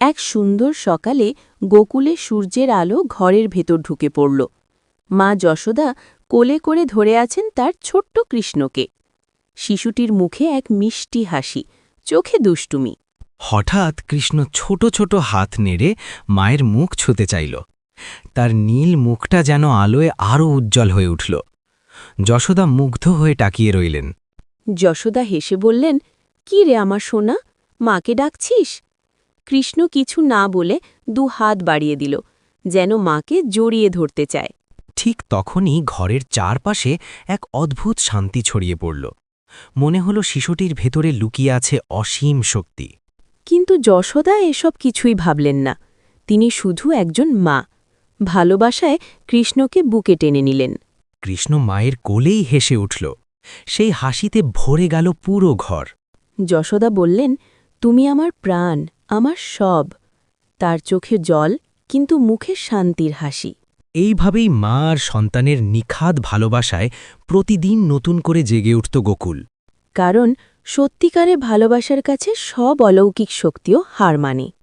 এক সুন্দর সকালে গোকুলে সূর্যের আলো ঘরের ভেতর ঢুকে পড়ল। মা যশোদা কোলে করে ধরে আছেন তার ছোট্ট কৃষ্ণকে। শিশুটির মুখে এক মিষ্টি হাসি চোখে দুষ্টুমি। হঠাৎ কৃষ্ণ ছোট ছোট হাত নেড়ে মায়ের মুখ ছুতে চাইল। তার নীল মুখটা যেন আলোয় আরও উজ্জ্বল হয়ে উঠল। যশোদা মুগ্ধ হয়ে টাকিয়ে রইলেন। যশোদা হেসে বললেন কি রে আমার সোনা মাকে ডাকছিস? কৃষ্ণ কিছু না বলে দু হাত বাড়িয়ে দিল যেন মাকে জড়িয়ে ধরতে চায়। ঠিক তখনই ঘরের চারপাশে এক অদ্ভুত শান্তি ছড়িয়ে পড়ল। মনে হলো শিশুটির ভেতরে লুকিয়ে আছে অসীম শক্তি। কিন্তু যশোদা এসব কিছুই ভাবলেন না। তিনি শুধু একজন মা। ভালোবাসায় কৃষ্ণকে বুকে টেনে নিলেন। কৃষ্ণ মায়ের কোলেই হেসে উঠল। সেই হাসিতে ভরে গেল পুরো ঘর। যশোদা বললেন তুমি আমার প্রাণ। আমার সব তার চোখে জল কিন্তু মুখে শান্তির হাসি। এইভাবেই মা আর সন্তানের নিখাদ ভালোবাসায় প্রতিদিন নতুন করে জেগে উঠত গোকুল। কারণ সত্যিকারে ভালোবাসার কাছে সব অলৌকিক শক্তিও হার মানে।